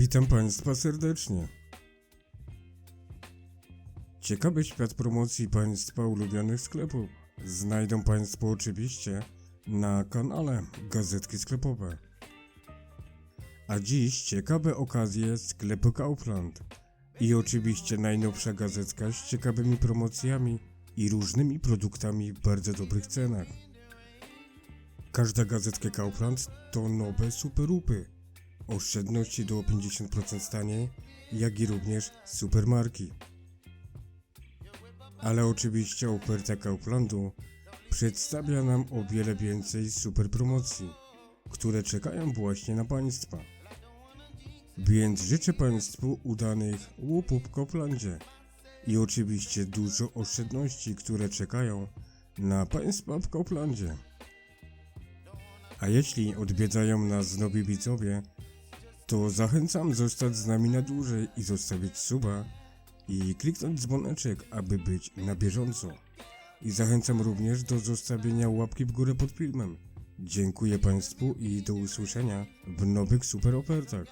Witam Państwa serdecznie. Ciekawy świat promocji Państwa ulubionych sklepów znajdą Państwo oczywiście na kanale Gazetki Sklepowe. A dziś ciekawe okazje sklepu Kaufland i oczywiście najnowsza gazetka z ciekawymi promocjami i różnymi produktami w bardzo dobrych cenach. Każda gazetka Kaufland to nowe superupy oszczędności do 50% taniej, jak i również supermarki. Ale oczywiście oferta Kauflandu przedstawia nam o wiele więcej super promocji, które czekają właśnie na Państwa. Więc życzę Państwu udanych łupów w Kauflandzie i oczywiście dużo oszczędności, które czekają na Państwa w Kauflandzie. A jeśli odwiedzają nas nowi widzowie, to zachęcam zostać z nami na dłużej i zostawić suba i kliknąć dzwoneczek, aby być na bieżąco. I zachęcam również do zostawienia łapki w górę pod filmem. Dziękuję Państwu i do usłyszenia w nowych super ofertach.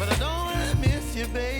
But I don't wanna miss you, baby.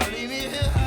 Don't leave me here.